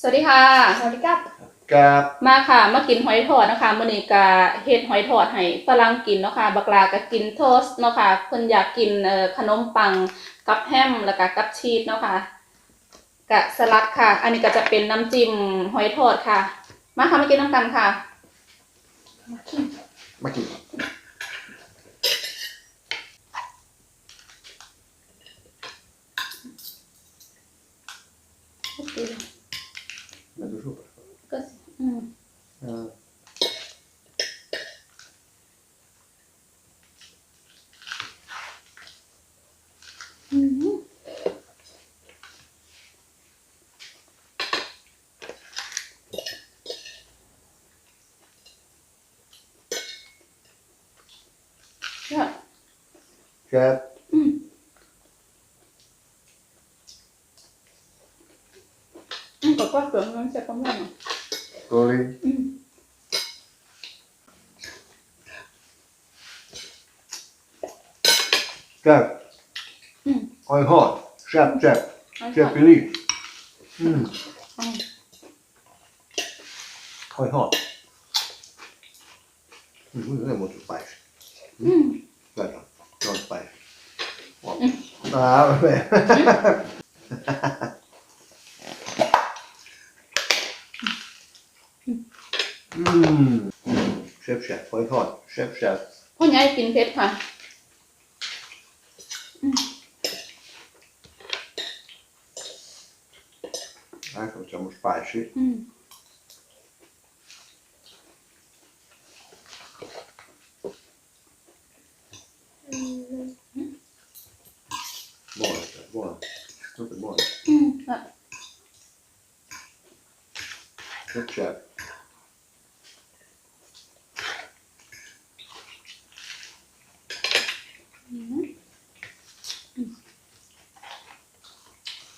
สวัสดีค่ะ สวัสดีครับ กับมาค่ะมากินหอยทอดนะคะมื้อนี้ก็เฮ็ดหอยทอดให้ฝรั่งกินเนาะค่ะบักลาก็กินโทสต์เนาะค่ะเพิ่นอยากกินเอ่อขนมปังกับแฮมแล้วก็กับชีสเนาะค่ะกะสลัดค่ะ อันนี้ก็จะเป็นน้ำจิ้มหอยทอดค่ะ มาค่ะมากินน้ำกันค่ะมากินมากิน มาดูรูป ก็อืม เออ อืม ยอด ครับอืมอืมก็ก็เปลือกมันจะประมาณนั้นโกลีอืมครับอืมหอยทอดแซ่บแซ่บเอาแซ่บค่ะไปเลยอืมอืมหอยทอดอืม det är mot spice อืม Ah, vabbè. Mm. Chef, chef, hoj, hoj. Chef, chef. พ่อใหญ่กินเผ็ดค่ะ Här kommer spicy. อืม Bara, bara. Inte bara. อืมค่ะ Chef, chef.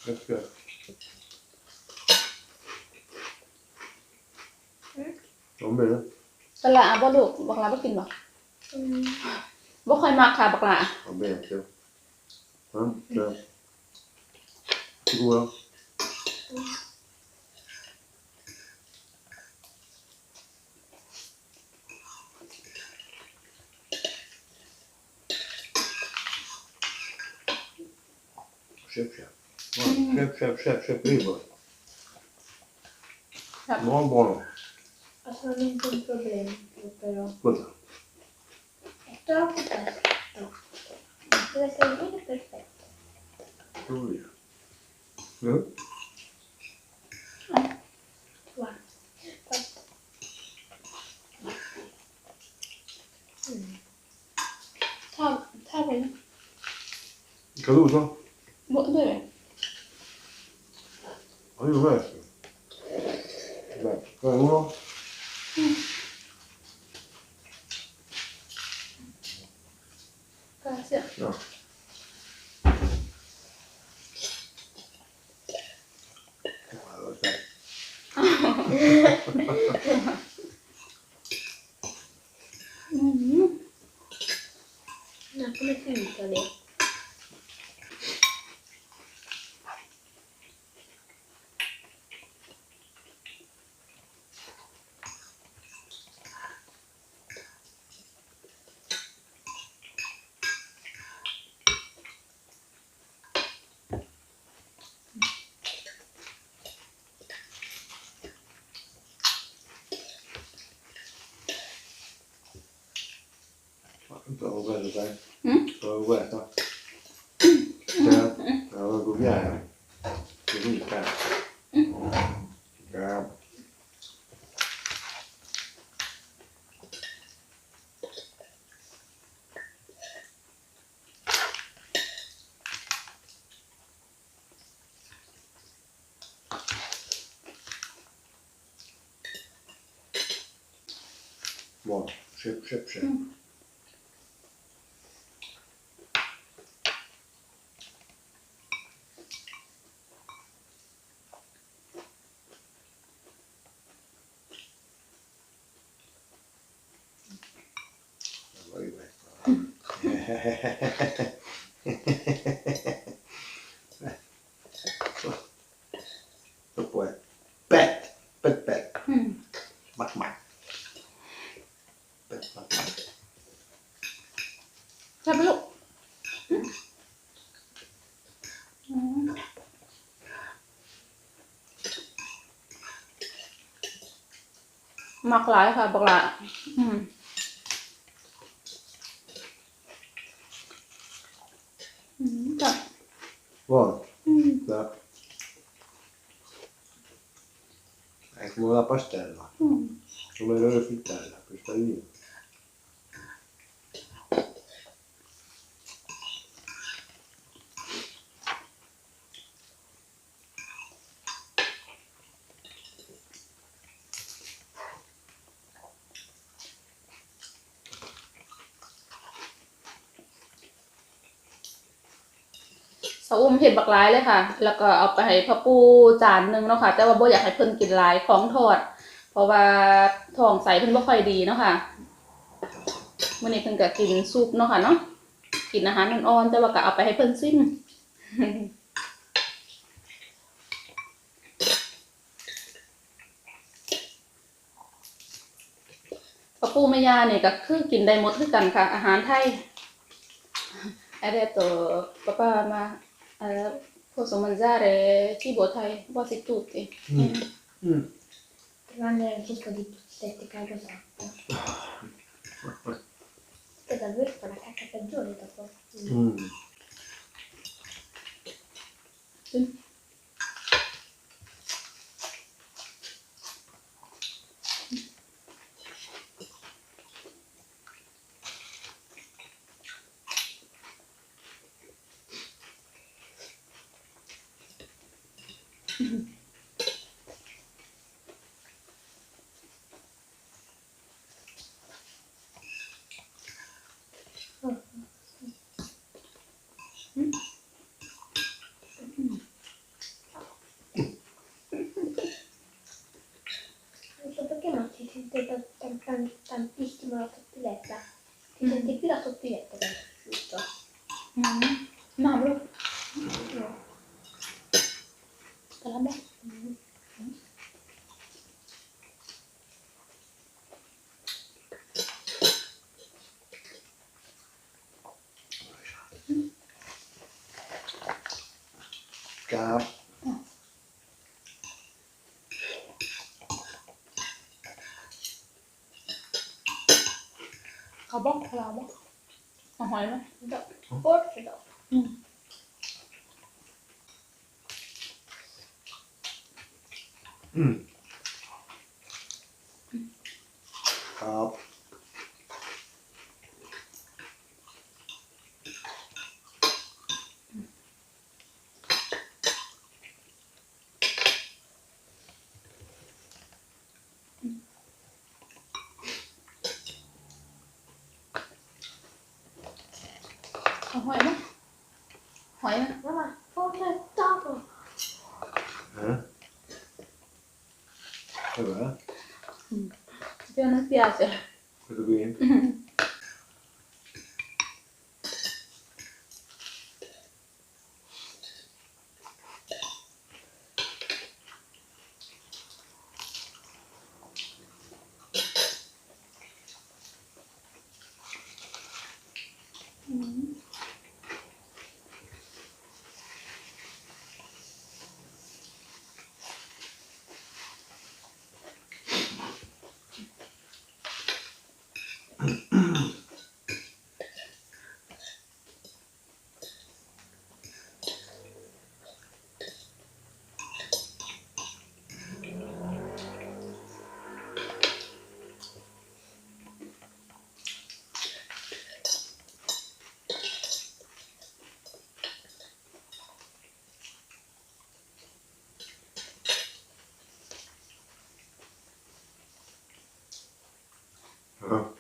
Chef, chef. ผมเป็นบักหลาบ่ลูกบักหลาบ่กินบ่อืมบ่ค่อยมักค่ะบักหลาผมเป็นเจ้าฮะเจ้าที่กูแล้วเชฟเชฟเชฟเชฟเชฟเชฟ รีบเลยครับ Buon buono, Alltså non è un problema, però. guarda. È troppo perfetto. Deve essere bene perfetto. Devo dire. Ja. Guarda. Guarda. Mm. ถ้าถ้าเป็น Caduto? บ่ด้วย Ma io lo messo. Dai, dai, uno. Grazie. No. Allora, dai. อืม No, come To łbę tutaj. Hmm? To łbę to. Teraz na łbu wiara. Górnika. Tam. Bo, szybsze, szybsze. Hmm. Bättre. Så. Så på ett เป็ดเป็ดมหมักมักเป็ดมักมักใช่ไหมลูกมอืมมักหลายค่ะบักหลาอื Buono. Mm. Da. È come la pastella, mm. come l'ora frittella, questa lì. สาอุ้มเห็ดบักหลายเลยค่ะ แล้วก็เอาไปให้พ่อปูจานหนึงเนาะค่ะ แต่ว่าโบอยากให้เพิ่นกินหลายของทอด เพราะว่าท้องใสเพิ่นบ่ค่อยดีเนาะค่ะมื้อนี้เพิ่นก็กินซุปเนาะค่ะเนาะ กินอาหารอ่อนๆแต่ว่าก็เอาไปให้เพิ่นซิมพ่อปูแม่ย่านี่ก็คือกินได้หมดคือกันค่ะ อาหารไทย Adesso papà ma eh, posso mangiare cibo thai quasi tutti Mm. Mm. Tranne il succo di estetica rosata. Che davvero fa la cacca peggiore dopo. Mm. 手だったら、たん、たん、いしてもらうとっぴらやった。手だ、手だとっぴらやったから。Ciao. เขาบอกเราบอกเอาหอยไหม Do. Forse dopo. Mm. 回来，回来。妈妈，我打我。嗯？干嘛？嗯，这边掉下来。 어.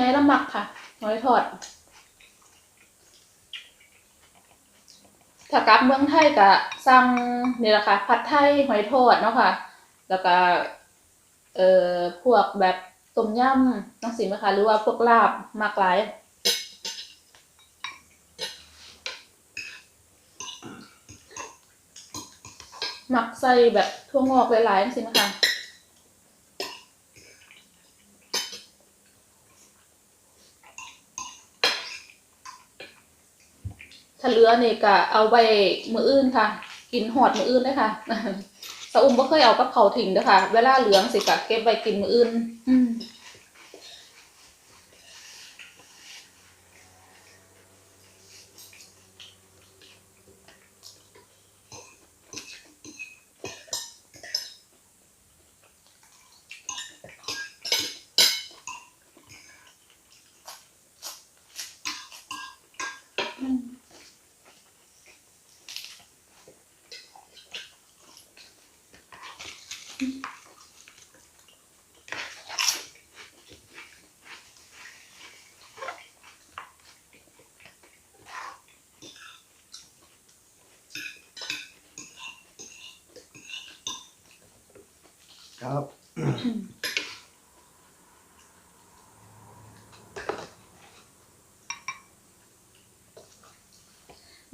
ไงละหมักค่ะหอยทอด ถ้ากลับเมืองไทยก็สั่งนี่แหละค่ะ ผัดไทยหอยทอดเนาะค่ะ แล้วก็เอ่อพวกแบบต้มยำจังซี่ไหมคะหรือว่าพวกลาบมากหลายหมักใส่แบบทั่วงอกหลายๆจังซี่ไหมคะ ถ้าเหลือนี่ก็เอาไปมืออื่นค่ะ กินหอดมืออื่นได้ค่ะสะอุ่มบ่เคยเอากับเขาถิ่งเด้อค่ะ เวลาเหลืองสิก็เก็บไว้กินมืออื่น อืม ครับ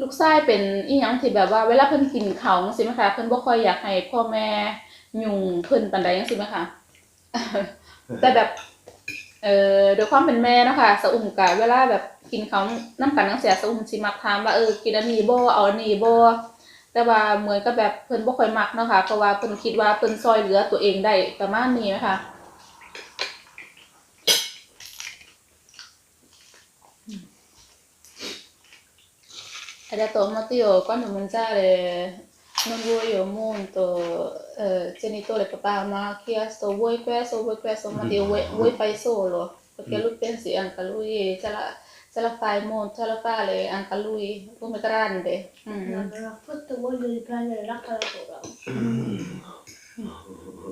ลูกชายเป็นอีหยังที่แบบว่า เวลาเพิ่นกินข้าวจังซี่ไหมคะเพิ่นบ่ค่อยอยากให้พ่อแม่ยุ่งเพิ่นปานใดจังซี่ไหมคะ แต่แบบ เอ่อโดยความเป็นแม่เนาะค่ะสะอุ่มกะเวลาแบบกินข้าวน้ำกันจังซี่สะอุ่มสิมักถามว่าเออกินอันนี้บ่เอาอันนี้บ่ แต่ว่าเหมือนกับแบบเพิ่นบ่ค่อยมักเนาะค่ะเพราะว่าเพิ่นคิดว่าเพิ่นซอยเหลือตัวเองได้ประมาณนี้นะคะ Adesso Matteo, quando mangiare non voglio molto eh, genitore, papà mi ha chiesto vuoi questo, vuoi questo, Matteo vuoi, vuoi fai solo, perché lui pensi anche lui ce la, ce la fa il mondo, se la fa anche a lui, come grande. Mm. Non, non ha fatto voglia di prendere l'acqua da sopra.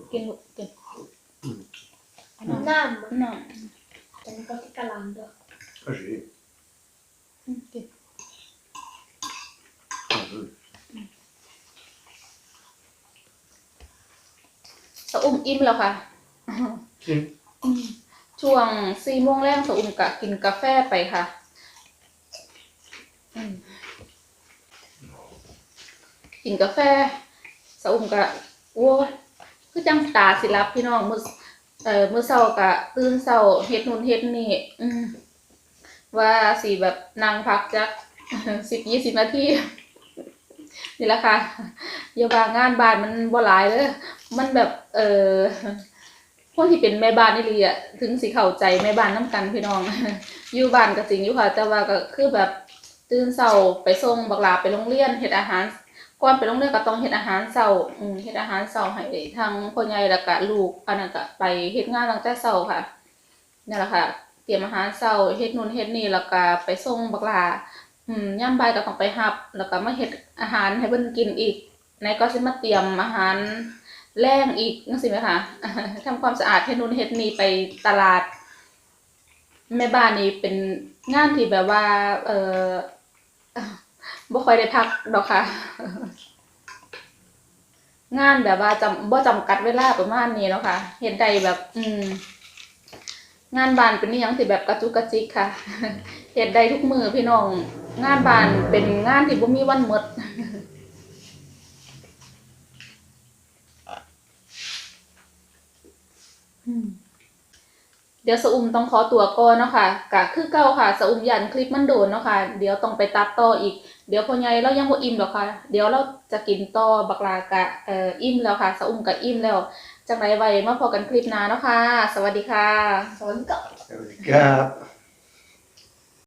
che, che... No. No. no. È una cosa calando. Ah sì. Mm, che... Um, im lo ka. ช่วค่ะ Sì. อืมช่วงสี่โมงแรกสอุ่มกะกินกาแฟไปค่ะกินกาแฟสอุ่มกะโอ้คือจังตาสิรับพี่น้องมือเอ่อมือเช้ากะตื่นเช้าเฮ็ดนู่นเฮ็ดนี่อืว่าสิแบบนั่งพักจักสิบยี่สิบนาทีนี่แหละค่ะอย่าว่างานบานมันบ่หลายเด้อมันแบบ เออ พวกที่เป็นแม่บ้านนี่เลีอะถึงสิเข้าใจแม่บ้านน้กันพี่น้อง อยู่บ้านก็จริงอยู่ค่ะ แต่ว่าก็คือแบบตื่นเช้าไปส่งบักลาไปโรงเรียนเฮ็ดอาหารก่อนไปโรงเรียนก็ต้องเฮ็ดอาหารเช้าเฮ็ดอาหารเช้าให้ทางพ่อใหญ่แล้วก็ลูกอันนั้นก็ไปเฮ็ดงานตั้งแต่เช้าค่ะนั่แหละค่ะ เตรียมอาหารเช้าเฮ็ดนู่นเฮ็ดนี่แล้วก็ไปส่งบักลาอืมย่ามบ่ายก็ต้องไปรับ แล้วก็มาเฮ็ดอาหารให้เพิ่นกินอีกไหนก็สิมาเตรียมอาหาร แรงอีกนั่นสิไหมคะทำความสะอาดเฮ็ดนู่นเฮ็ดนี่ไปตลาดแม่บ้านนี่เป็นงานที่แบบว่า เออบ่ค่อยได้พักดอกค่ะ งานแบบว่าจำบ่จำกัดเวลาประมาณนี้เนาะค่ะเฮ็ดได้แบบ อืม งานบานเป็นอหยังที่แบบกระจุกกระจิกค่ะเฮ็ดได้ทุกมือพี่น้อง งานบานเป็นงานที่บ่มีวันหมด เดี๋ยวสอุ่มต้องขอตัวก่อนเนาะค่ะกะคือเก่าค่ะสอุ่มยันคลิปมันโดนเนาะค่ะ เดี๋ยวต้องไปตัดต่ออีก เดี๋ยวพ่อใหญ่เรายังบ่อิ่มหรอกค่ะ เดี๋ยวเราจะกินต่อบักลากะเอ่ออิ่มแล้วค่ะสอุ่มกะอิ่มแล้วจังไรไว้มาพอกันคลิปหน้าเนาะค่ะ สวัสดีค่ะ สวัสดีกะ